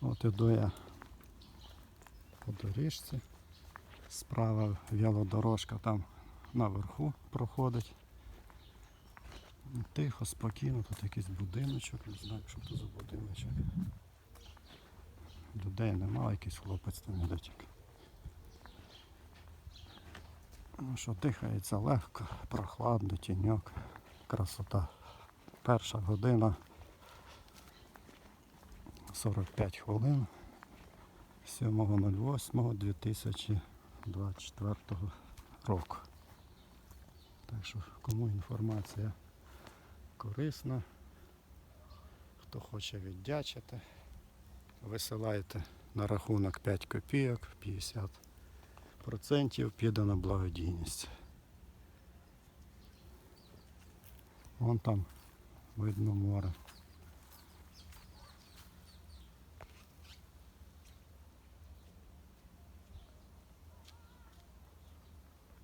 От іду я по доріжці. Справа велодорожка там наверху проходить. Тихо, спокійно, тут якийсь будиночок, не знаю, що це за будиночок. Людей немає, якийсь хлопець там іде тільки. Ну що, дихається легко, прохладно, тіньок, красота. Перша година 45 хвилин 7.08.2024 року. Так що кому інформація корисна, хто хоче віддячити, висилайте на рахунок 5 копійок, 50% піде на благодійність. Вон там видно море.